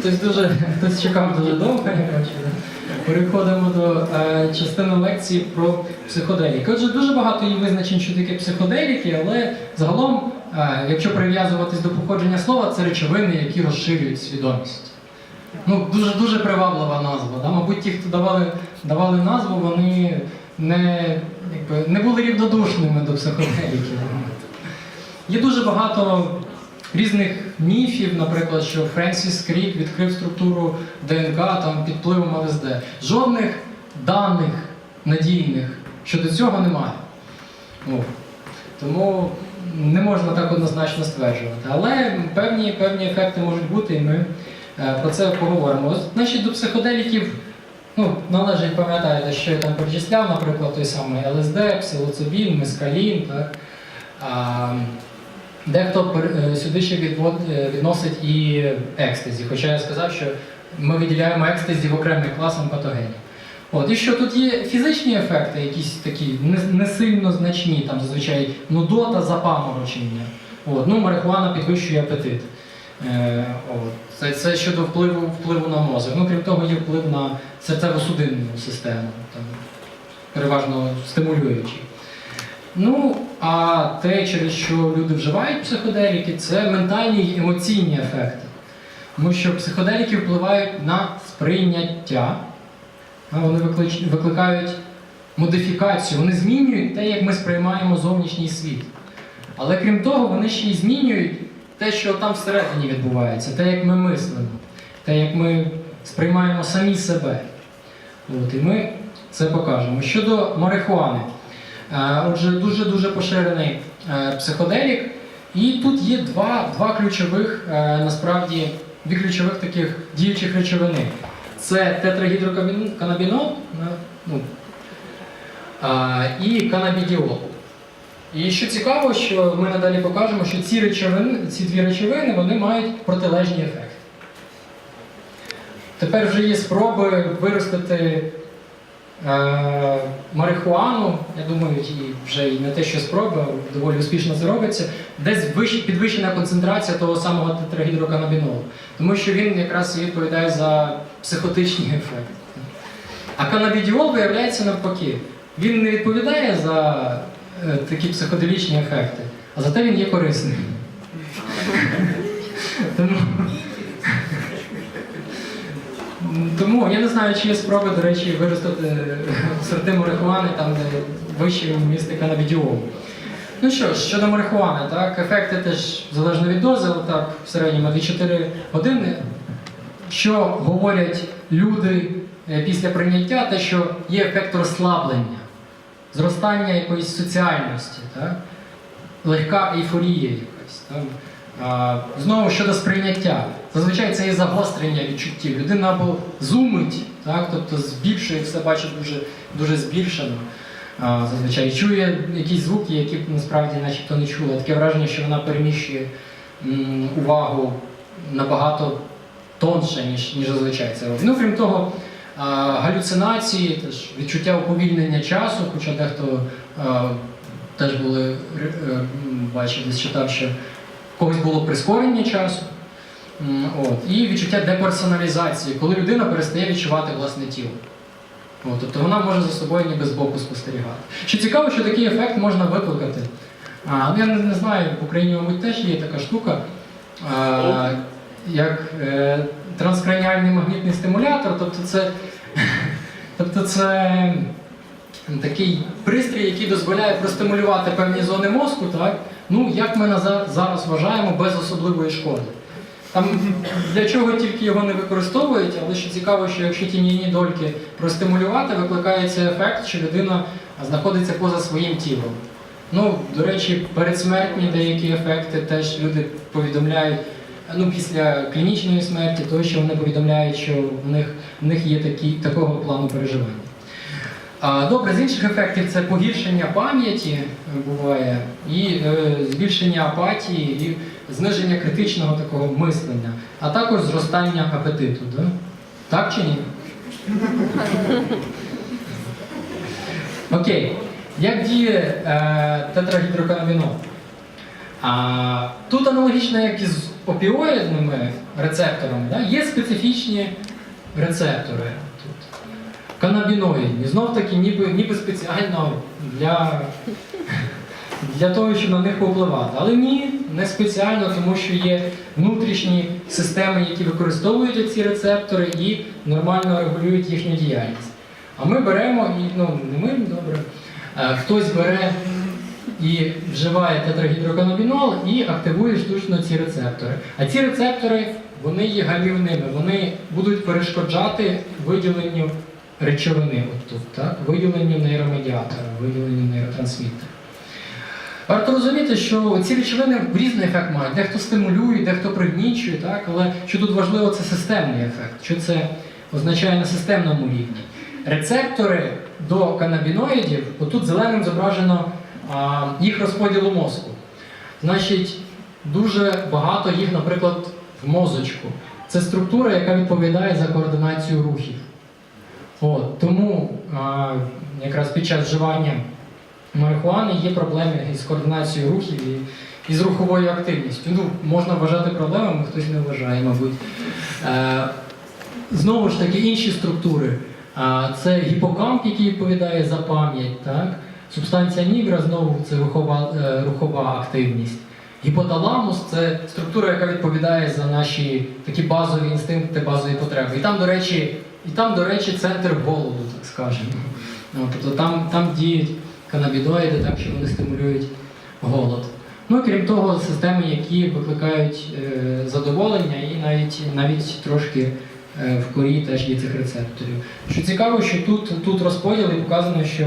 Хтось дуже хтось чекав дуже довго. Переходимо до е, частини лекції про психоделіки. Отже, дуже багато є визначень, що таке психоделіки, але загалом, е, якщо прив'язуватись до походження слова, це речовини, які розширюють свідомість. Ну, дуже дуже приваблива назва. Да? Мабуть, ті, хто давали, давали назву, вони не, якби, не були рівнодушними до психоделіків. Є дуже багато різних міфів, наприклад, що Френсіс Крік відкрив структуру ДНК там, під впливом ЛСД. Жодних даних надійних щодо цього немає. О. Тому не можна так однозначно стверджувати. Але певні, певні ефекти можуть бути, і ми е, про це поговоримо. Значить, до психоделіків ну, належить пам'ятаєте, що я там перечисляв, наприклад, той самий ЛСД, псилоцибін, мескалін. Так? А, Дехто е, сюди ще е, відносить і екстазі, хоча я сказав, що ми виділяємо екстазі в окремий клас патогенів. От, і що тут є фізичні ефекти, якісь такі не, не сильно значні, там зазвичай нудота, запаморочення. От, ну, марихуана підвищує апетит. Е, от. Це, це щодо впливу, впливу на мозок. Ну, крім того, є вплив на серцево-судинну систему, там, переважно стимулюючий. Ну, а те, через що люди вживають психоделіки, це ментальні й емоційні ефекти. Тому що психоделіки впливають на сприйняття, вони викликають модифікацію, вони змінюють те, як ми сприймаємо зовнішній світ. Але крім того, вони ще й змінюють те, що там всередині відбувається, те, як ми мислимо, те, як ми сприймаємо самі себе. От, і ми це покажемо. Щодо марихуани. Е, Отже, дуже-дуже поширений е, психоделік. І тут є два, два ключових, е, насправді, дві ключових таких діючих речовини. Це тетрагідроканабінол ну, і канабідіол. І що цікаво, що ми надалі покажемо, що ці, речовини, ці дві речовини вони мають протилежні ефекти. Тепер вже є спроби виростити марихуану, я думаю, і вже і не те, що спроба, доволі успішно це робиться, десь вищ- підвищена концентрація того самого тетрагідроканабінолу. Тому що він якраз і відповідає за психотичні ефекти. А канабідіол виявляється навпаки. Він не відповідає за е, такі психоделічні ефекти, а зате він є корисним. Тому, тому я не знаю, чи є спроби, до речі, виростити сорти марихуани там, де вищі місти канабідіолу. Ну що ж, щодо марихуани, так, ефекти теж залежно від дози, так, в середньому 2-4 години. Що говорять люди е, після прийняття, те, що є ефект розслаблення, зростання якоїсь соціальності, так? легка ейфорія якась. Так? Знову щодо сприйняття. Зазвичай це є загострення відчуттів. Людина або зумить, так? тобто збільшує все, бачить дуже, дуже збільшено. Зазвичай чує якісь звуки, які насправді начебто не чула. Таке враження, що вона переміщує увагу набагато тонше, ніж, ніж зазвичай це робить. Ну, крім того, галюцинації, теж відчуття уповільнення часу, хоча дехто теж були, е, бачив, десь читав, що в когось було прискорення часу. От. І відчуття деперсоналізації, коли людина перестає відчувати власне тіло. От, тобто вона може за собою ніби збоку спостерігати. Що цікаво, що такий ефект можна викликати. А, ну, я не знаю, в Україні, мабуть, теж є така штука, а, як е, транскраніальний магнітний стимулятор. Тобто це, тобто це такий пристрій, який дозволяє простимулювати певні зони мозку, так? Ну, як ми зараз вважаємо, без особливої шкоди. Там для чого тільки його не використовують, але що цікаво, що якщо тіньові дольки простимулювати, викликається ефект, що людина знаходиться поза своїм тілом. Ну, до речі, передсмертні деякі ефекти теж люди повідомляють. Ну, після клінічної смерті, то що вони повідомляють, що в них, в них є такі, такого плану переживання. Добре, з інших ефектів це погіршення пам'яті е, буває, і е, збільшення апатії, і зниження критичного такого мислення, а також зростання апетиту. Да? Так чи ні? Окей. Як діє е, тетрагідроканабінол? А, тут аналогічно, як і з опіоїдними рецепторами да, є специфічні рецептори. Тут. Канабіноїдні. Знов таки, ніби, ніби спеціально для, для того, щоб на них повпливати. Але ні, не спеціально, тому що є внутрішні системи, які використовують ці рецептори і нормально регулюють їхню діяльність. А ми беремо і ну не ми добре. Хтось бере і вживає тетрагідроканабінол і активує штучно ці рецептори. А ці рецептори вони є гальмівними, вони будуть перешкоджати виділенню речовини, от тут, так? виділенню нейромедіатора, виділенню нейротрансмітера. Варто розуміти, що ці речовини різний ефект мають. Дехто стимулює, дехто пригнічує, так? але що тут важливо, це системний ефект. Що це означає на системному рівні? Рецептори до канабіноїдів, отут зеленим зображено а, їх розподілу мозку. Значить, дуже багато їх, наприклад, в мозочку. Це структура, яка відповідає за координацію рухів. От, тому а, якраз під час вживання марихуани є проблеми із координацією рухів і, і з руховою активністю. Ну, можна вважати проблемами, хтось не вважає, мабуть. Е, знову ж таки, інші структури. А, це гіпокамп, який відповідає за пам'ять. Так? Субстанція нігра знову це рухова, е, рухова активність. Гіпоталамус це структура, яка відповідає за наші такі базові інстинкти, базові потреби. І там, до речі, і там, до речі, центр голоду, так скажемо. Ну, тобто там, там діють канабідоїди, так що вони стимулюють голод. Ну, крім того, системи, які викликають е, задоволення і навіть, навіть трошки е, в корі теж є цих рецепторів. Що цікаво, що тут, тут розподіл і показано, що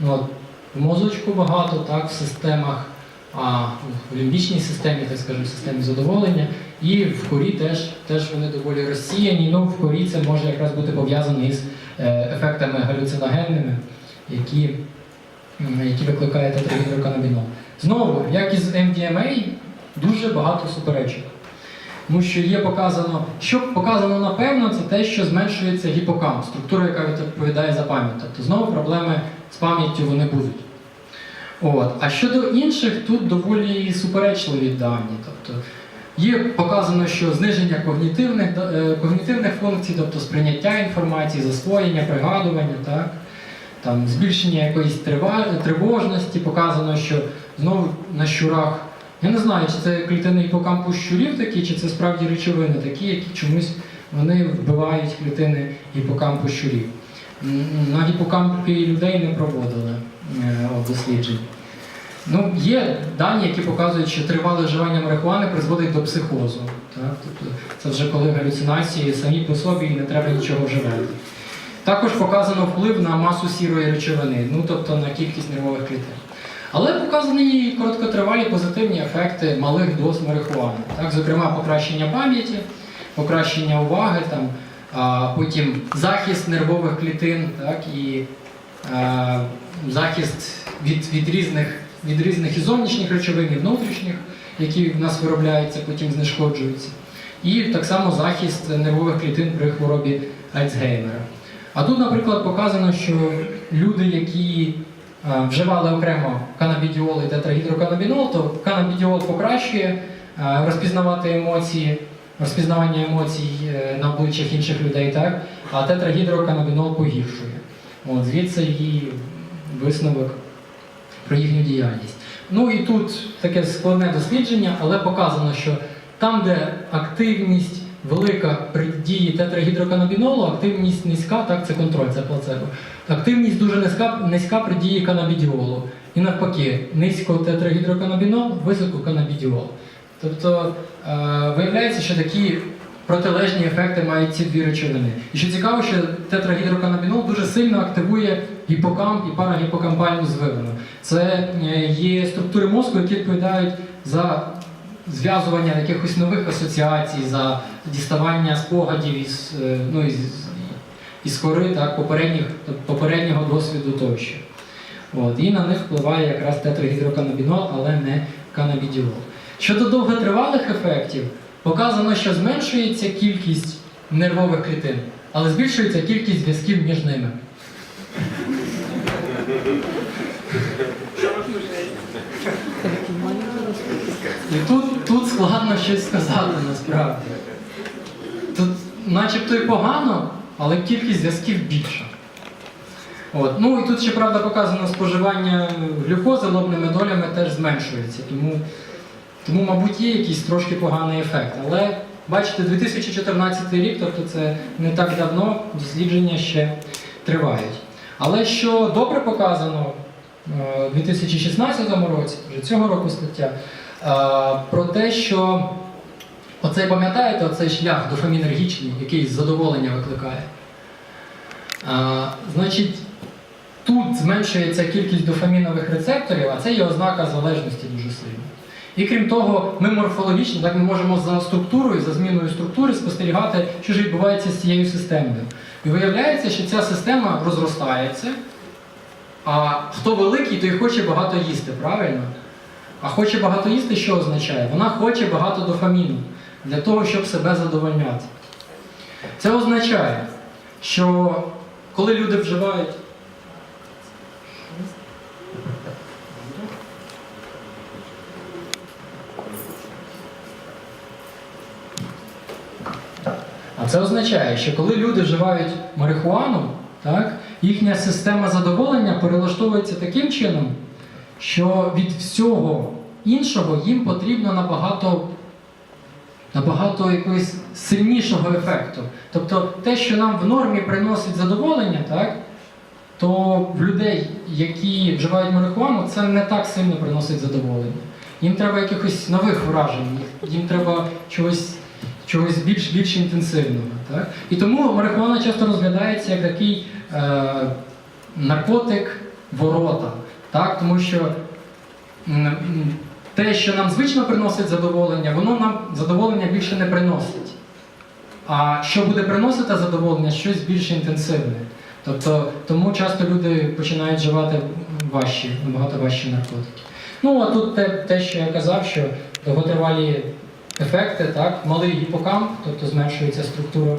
ну, в мозочку багато, так, в системах, а в лімбічній системі, так скажемо, в системі задоволення, і в корі теж, теж вони доволі розсіяні. Ну, в корі це може якраз бути пов'язано із е, ефектами галюциногенними, які, які викликає тетрагідроканабінол. Знову, як і з MDMA, дуже багато суперечок. Тому що є показано, що показано напевно, це те, що зменшується гіпокамп, структура, яка відповідає за пам'ять. Тобто знову проблеми з пам'яттю вони будуть. От. А щодо інших, тут доволі суперечливі дані. Тобто, є показано, що зниження когнітивних, е, когнітивних функцій, тобто сприйняття інформації, засвоєння, пригадування, так? Там, збільшення якоїсь тривожності, показано, що знову на щурах. Я не знаю, чи це клітини гіпокампу щурів такі, чи це справді речовини такі, які чомусь вони вбивають клітини гіпокампу щурів. На гіпокампі людей не проводили е, от, досліджень. Ну, є дані, які показують, що тривале вживання марихуани призводить до психозу. Так? Тобто це вже коли галюцинації самі по собі і не треба нічого вживати. Також показано вплив на масу сірої речовини, ну тобто на кількість нервових клітин. Але показані і короткотривалі позитивні ефекти малих доз марихуани. Так? Зокрема, покращення пам'яті, покращення уваги, там, а, потім захист нервових клітин так? і а, захист від, від, різних, від різних і зовнішніх речовин, і внутрішніх, які в нас виробляються, потім знешкоджуються. І так само захист нервових клітин при хворобі Альцгеймера. А тут, наприклад, показано, що люди, які е, вживали окремо канабідіол і тетрагідроканабінол, то канабідіол покращує е, розпізнавати емоції, розпізнавання емоцій е, на обличчях інших людей, так? а тетрагідроканабінол погіршує. От, звідси її висновок про їхню діяльність. Ну і тут таке складне дослідження, але показано, що там, де активність велика при дії тетрагідроканабінолу, активність низька, так, це контроль, це плацебо. Активність дуже низька, низька при дії канабідіолу. І навпаки, низько тетрагідроканабінол, високо канабідіол. Тобто е, виявляється, що такі протилежні ефекти мають ці дві речовини. І що цікаво, що тетрагідроканабінол дуже сильно активує гіпокамп і парагіпокампальну звивину. Це е, є структури мозку, які відповідають за зв'язування якихось нових асоціацій, за діставання спогадів із, е, ну, із, із кори так, попередніх, попереднього досвіду тощо. От, і на них впливає якраз тетрагідроканабінол, але не канабідіол. Щодо довготривалих ефектів, показано, що зменшується кількість нервових клітин, але збільшується кількість зв'язків між ними. І тут, тут складно щось сказати насправді. Тут начебто і погано, але кількість зв'язків більша. От. Ну і тут ще правда показано споживання глюкози лобними долями теж зменшується. Тому, тому, мабуть, є якийсь трошки поганий ефект. Але бачите, 2014 рік, тобто це не так давно, дослідження ще тривають. Але що добре показано е, у 2016 році, вже цього року стаття, е, про те, що оцей, пам'ятаєте, оцей шлях дофамінергічний, який задоволення викликає. Е, Значить, тут зменшується кількість дофамінових рецепторів, а це є ознака залежності дуже. І крім того, ми морфологічно так ми можемо за структурою, за зміною структури спостерігати, що ж відбувається з цією системою. І виявляється, що ця система розростається, а хто великий, той хоче багато їсти, правильно? А хоче багато їсти, що означає? Вона хоче багато дофаміну для того, щоб себе задовольняти. Це означає, що коли люди вживають. А це означає, що коли люди вживають марихуану, так, їхня система задоволення перелаштовується таким чином, що від всього іншого їм потрібно набагато, набагато якогось сильнішого ефекту. Тобто те, що нам в нормі приносить задоволення, так, то в людей, які вживають марихуану, це не так сильно приносить задоволення. Їм треба якихось нових вражень, їм треба чогось чогось більш, більш інтенсивного. Так? І тому марихуана часто розглядається як такий е, наркотик ворота. Так? Тому що те, що нам звично приносить задоволення, воно нам задоволення більше не приносить. А що буде приносити задоволення, щось більш інтенсивне. Тобто, тому часто люди починають вживати важчі, набагато важчі наркотики. Ну, а тут те, те, що я казав, що довготривалі ефекти, так, малий гіпокамп, тобто зменшується структура,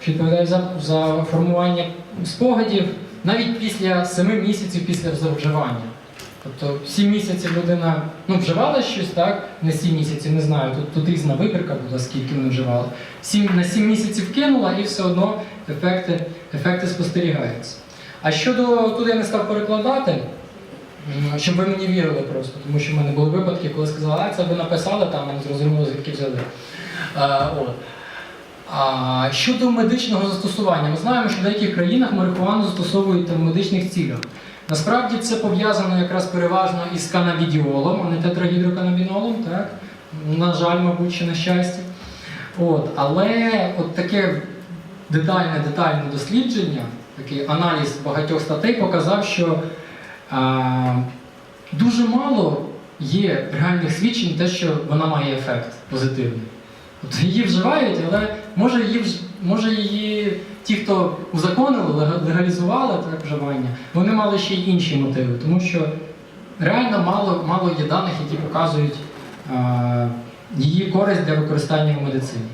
що відповідає за, за формування спогадів навіть після 7 місяців після вживання. Тобто 7 місяців людина ну, вживала щось, так? Не 7 місяців, не знаю, тут, тут різна вибірка була, скільки вони вживали. 7, на 7 місяців кинула і все одно ефекти, ефекти спостерігаються. А щодо, тут я не став перекладати, щоб ви мені вірили просто, тому що в мене були випадки, коли сказали, а це ви написали там, не зрозуміло, звідки взяли. А, от. А щодо медичного застосування, ми знаємо, що в деяких країнах марихуану застосовують в медичних цілях. Насправді це пов'язано якраз переважно із канабідіолом, а не тетрагідроканабінолом, так? На жаль, мабуть, чи на щастя. От. Але от таке детальне детальне дослідження, такий аналіз багатьох статей показав, що дуже мало є реальних свідчень, те, що вона має ефект позитивний. Тобто її вживають, але може її, може її ті, хто узаконили, легалізували так, вживання, вони мали ще й інші мотиви, тому що реально мало, мало є даних, які показують а, її користь для використання в медицині.